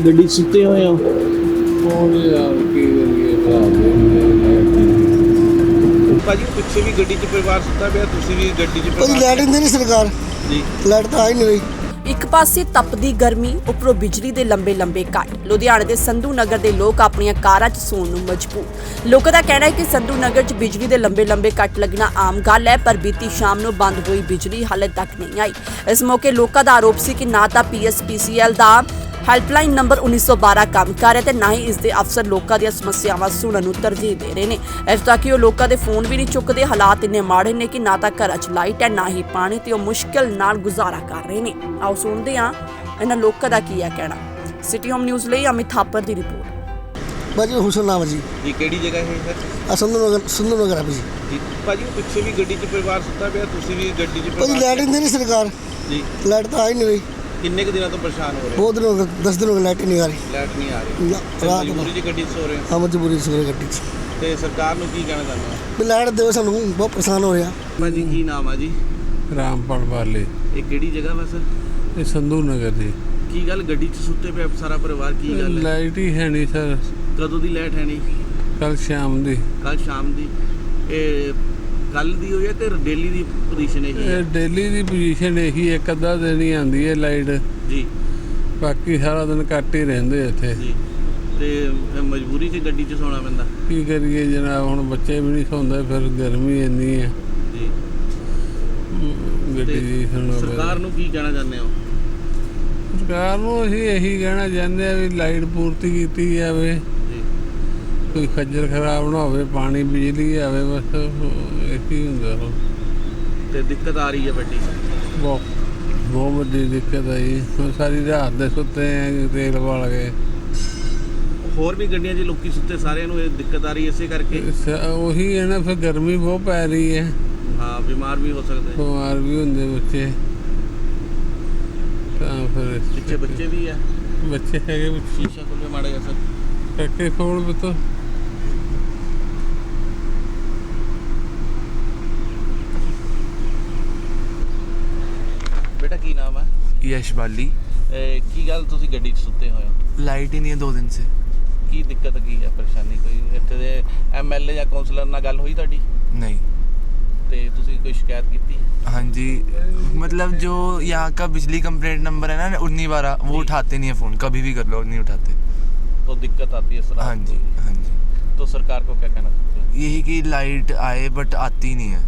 ਗੱਡੀ ਸੁੱਤੇ ਹੋਏ ਹੋ ਹੋਰ ਯਾਰ ਕੀ ਕਰੀਏ ਭਰਾ? ਦੇ ਭਾਜੀ ਪਿੱਛੇ ਵੀ ਗੱਡੀ 'ਚ ਪਰਿਵਾਰ ਸੁੱਤਾ ਪਿਆ ਤੁਸੀਂ ਵੀ ਗੱਡੀ 'ਚ ਉਹਦੀ ਪਰਿਵਾਰ ਲਾਈਟ ਨਹੀਂ ਦੇਣੀ ਸਰਕਾਰ। ਜੀ। ਲਾਈਟ ਤਾਂ ਆ ਹੀ ਨਹੀਂ ਰਹੀ ਇੱਕ ਪਾਸੇ ਤਪਦੀ ਗਰਮੀ ਉੱਪਰੋਂ ਬਿਜਲੀ ਦੇ ਲੰਬੇ ਲੰਬੇ ਕੱਟ। ਲੁਧਿਆਣੇ ਦੇ ਸੰਧੂ ਨਗਰ ਦੇ ਲੋਕ ਆਪਣੀਆਂ ਕਾਰਾਂ 'ਚ ਸੌਣ ਨੂੰ ਮਜਬੂਰ। ਲੋਕਾਂ ਦਾ ਕਹਿਣਾ ਹੈ ਕਿ ਸੰਧੂ ਨਗਰ 'ਚ ਬਿਜਲੀ ਦੇ ਲੰਬੇ ਲੰਬੇ ਕੱਟ ਲੱਗਣਾ ਆਮ ਗੱਲ ਹੈ ਪਰ ਬੀਤੀ ਸ਼ਾਮ ਨੂੰ ਬੰਦ ਹੋਈ ਬਿਜਲੀ ਹਾਲੇ ਤੱਕ ਨਹੀਂ ਆਈ। ਇਸ ਮੌਕੇ ਲੋਕਾਂ ਦਾ ਆਰੋਪ ਸੀ ਕਿ ਨਾ ਤਾਂ ਪੀਐਸਪੀਸੀਐਲ ਦਾ ਹੈਲਪਲਾਈਨ ਨੰਬਰ 1912 ਕੰਮ ਕਰ ਰਿਹਾ ਤੇ ਨਾ ਹੀ ਇਸ ਦੇ ਅਫਸਰ ਲੋਕਾਂ ਦੀਆਂ ਸਮੱਸਿਆਵਾਂ ਸੁਣਨ ਨੂੰ ਤਰਜੀਹ ਦੇ ਰਹੇ ਨੇ। ਇਸ ਤੱਕ ਕਿ ਉਹ ਲੋਕਾਂ ਦੇ ਫੋਨ ਵੀ ਨਹੀਂ ਚੁੱਕਦੇ ਹਾਲਾਤ ਇੰਨੇ ਮਾੜੇ ਨੇ ਕਿ ਨਾ ਤਾਂ ਘਰਾਂ 'ਚ ਲਾਈਟ ਹੈ ਨਾ ਹੀ ਪਾਣੀ ਤੇ ਉਹ ਮੁਸ਼ਕਲ ਨਾਲ ਗੁਜ਼ਾਰਾ ਕਰ ਰਹੇ ਨੇ। ਆਓ ਸੁਣਦੇ ਹਾਂ ਇਹਨਾਂ ਲੋਕਾਂ ਦਾ ਕੀ ਹੈ ਕਹਿਣਾ। ਸਿਟੀ ਹੋਮ ਨਿਊਜ਼ ਲਈ ਅਮਿਤ ਥਾਪਰ ਦੀ ਰਿਪੋਰਟ। ਬਾਜੀ ਹੁਸਨ ਨਾਮ ਜੀ। ਜੀ ਕਿਹੜੀ ਜਗ੍ਹਾ ਹੈ? ਸਰ ਆ ਸੰਧੂ ਨਗਰ ਸੰਧੂ ਨਗਰ ਹੈ ਜੀ। ਜੀ ਭਾਜੀ ਪਿੱਛੇ ਵੀ ਗੱਡੀ 'ਚ ਪਰਿਵਾਰ ਸੁੱਤਾ ਪਿਆ ਤੁਸੀਂ ਵੀ ਗੱਡੀ 'ਚ ਉਹਦੀ ਪਰਿਵਾਰ ਲਾਈਟ ਨਹੀਂ ਦੇਣੀ ਸਰਕਾਰ। ਜੀ। ਲਾਈਟ ਤਾਂ ਆ ਹੀ ਨਹੀਂ ਰਹੀ। ਕਿੰਨੇ ਕੁ ਦਿਨਾਂ ਤੋਂ ਪਰੇਸ਼ਾਨ ਹੋ ਰਹੇ ਹੋ? ਬਹੁਤ ਦਿਨ ਹੋ ਗਏ 10 ਦਿਨ ਹੋ ਗਏ ਲਾਈਟ ਹੀ ਨਹੀਂ ਆ ਰਹੀ। ਲਾਈਟ ਨਹੀਂ ਆ ਰਹੀ। ਨਾ, ਤੇ ਰਾਤ ਨੂੰ। ਮਜਬੂਰੀ 'ਚ ਗੱਡੀ 'ਚ ਸੋ ਰਹੇ ਹੋ? ਹਾਂ ਮਜਬੂਰੀ ਸੀ ਗੱਡੀ 'ਚ। ਤੇ ਸਰਕਾਰ ਨੂੰ ਕੀ ਕਹਿਣਾ ਚਾਹੁੰਦੇ ਹੋ? ਵੀ ਲਾਈਟ ਦੇਵੇ ਸਾਨੂੰ ਬਹੁਤ ਪਰੇਸ਼ਾਨ ਹੋ ਰਿਹਾ। ਭਾਜੀ ਕੀ ਨਾਮ ਆ ਜੀ? ਰਾਮਪੜ ਵਾਲੇ ਇਹ ਕਿਹੜੀ ਜਗ੍ਹਾ ਵਾ ਸਰ? ਇਹ ਸੰਧੂ ਨਗਰ ਦੀ। ਕੀ ਗੱਲ ਗੱਡੀ 'ਚ ਸੁੱਤੇ ਪਿਆ ਸਾਰਾ ਪਰਿਵਾਰ ਕੀ ਗੱਲ ਹੈ? ਲਾਈਟ ਹੀ ਹੈ ਨਹੀਂ ਸਰ। ਕਦੋਂ ਦੀ ਲਾਈਟ ਹੈ ਨਹੀਂ? ਕੱਲ ਸ਼ਾਮ ਦੀ। ਕੱਲ ਸ਼ਾਮ ਦੀ। ਇਹ ਕੱਲ ਦੀ ਹੋਈ ਹੈ ਤੇ ਡੇਲੀ ਦੀ ਪੋਜੀਸ਼ਨ ਇਹੀ ਹੈ? ਇਹ ਡੇਲੀ ਦੀ ਪੋਜੀਸ਼ਨ ਇਹੀ ਇੱਕ ਅੱਧਾ ਦਿਨ ਹੀ ਆਉਂਦੀ ਹੈ ਲਾਈਟ ਜੀ। ਬਾਕੀ ਸਾਰਾ ਦਿਨ ਕੱਟ ਹੀ ਰਹਿੰਦੇ ਇੱਥੇ। ਜੀ। ਤੇ ਮਜਬੂਰੀ 'ਚ ਗੱਡੀ 'ਚ ਸੌਣਾ ਪੈਂਦਾ? ਕੀ ਕਰੀਏ ਜਨਾਬ ਹੁਣ ਬੱਚੇ ਵੀ ਨਹੀਂ ਸੌਂਦੇ ਫਿਰ ਗਰਮੀ ਇੰਨੀ ਹੈ। ਜੀ। ਗੱਡੀ ਦੀ ਸੁਣੋ ਸਰਕਾਰ ਨੂੰ ਕੀ ਕਹਿਣਾ ਚਾਹੁੰਦੇ ਹੋ? ਸਰਕਾਰ ਨੂੰ ਅਸੀਂ ਇਹੀ ਕਹਿਣਾ ਚਾਹੁੰਦੇ ਆ ਵੀ ਲਾਈਟ ਪੂਰਤੀ ਕੀਤੀ ਜਾਵੇ। ਕੋਈ ਖੱਜਲ ਖਰਾਬ ਨਾ ਹੋਵੇ ਪਾਣੀ ਬਿਜਲੀ ਆਵੇ ਬਸ ਇਹੀ ਹੁੰਦਾ ਵਾ। ਤੇ ਦਿੱਕਤ ਆ ਰਹੀ ਹੈ ਵੱਡੀ। ਬਹੁਤ ਬਹੁਤ ਵੱਡੀ ਦਿੱਕਤ ਆਈ ਹੁਣ ਸਾਰੀ ਰਾਤ ਦੇ ਸੁੱਤੇ ਆ ਤੇਲ ਵਾਲ ਗਏ। ਹੋਰ ਵੀ ਗੱਡੀਆਂ 'ਚ ਲੋਕੀ ਸੁੱਤੇ ਸਾਰਿਆਂ ਨੂੰ ਇਹ ਦਿੱਕਤ ਆ ਰਹੀ ਹੈ ਇਸੇ ਕਰਕੇ। ਸ- ਉਹੀ ਹੈ ਨਾ ਫਿਰ ਗਰਮੀ ਬਹੁਤ ਪੈ ਰਹੀ ਹੈ। ਹਾਂ ਬਿਮਾਰ ਵੀ ਹੋ ਸਕਦੇ। ਬਿਮਾਰ ਵੀ ਹੁੰਦੇ ਬੱਚੇ। ਤਾਂ ਫਿਰ ਇਸ ਪਿੱਛੇ ਬੱਚੇ ਵੀ ਆ। ਬੱਚੇ ਹੈਗੇ ਸ਼ੀਸ਼ਾ ਖੁੱਲੇ ਮਾੜਾ ਜਿਹਾ ਸਰ। ਕਰਕੇ ਖੋਲ ਬਤੋ ਕੀ ਨਾਮ ਹੈ यश बाली ਇਹ ਕੀ ਗੱਲ ਤੁਸੀਂ ਗੱਡੀ 'ਚ ਸੁੱਤੇ ਹੋਏ ਹੋ लाइट ही नहीं है दो दिन से ਕੀ ਦਿੱਕਤ ਕੀ ਹੈ ਪਰੇਸ਼ਾਨੀ ਕੋਈ ਇੱਥੇ ਦੇ ਐਮਐਲਏ ਜਾਂ ਕਾਉਂਸਲਰ ਨਾਲ ਗੱਲ ਹੋਈ ਤੁਹਾਡੀ नहीं ਤੇ ਤੁਸੀਂ ਕੋਈ ਸ਼ਿਕਾਇਤ ਕੀਤੀ हाँ जी मतलब जो यहाँ का बिजली कंप्लेंट नंबर है ना उन्नी बारह वो जी। उठाते नहीं है फ़ोन कभी भी कर लो नहीं उठाते तो दिक्कत आती है सर हाँ आपको। जी हाँ जी तो सरकार को क्या कहना चाहते हो यही कि लाइट आए बट आती नहीं है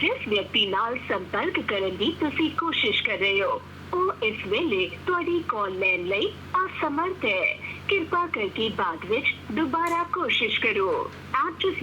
ਜਿਸ ਵਿਅਕਤੀ ਨਾਲ ਸੰਪਰਕ ਕਰਨ ਦੀ ਤੁਸੀਂ ਕੋਸ਼ਿਸ਼ ਕਰ ਰਹੇ ਹੋ ਉਹ ਇਸ ਵੇਲੇ ਤੁਹਾਡੀ ਕਾਲ ਲੈਣ ਲਈ ਅਸਮਰਥ ਹੈ ਕਿਰਪਾ ਕਰਕੇ ਬਾਅਦ ਵਿੱਚ ਦੁਬਾਰਾ ਕੋਸ਼ਿਸ਼ ਕਰੋ ਆਪ ਜਿਸ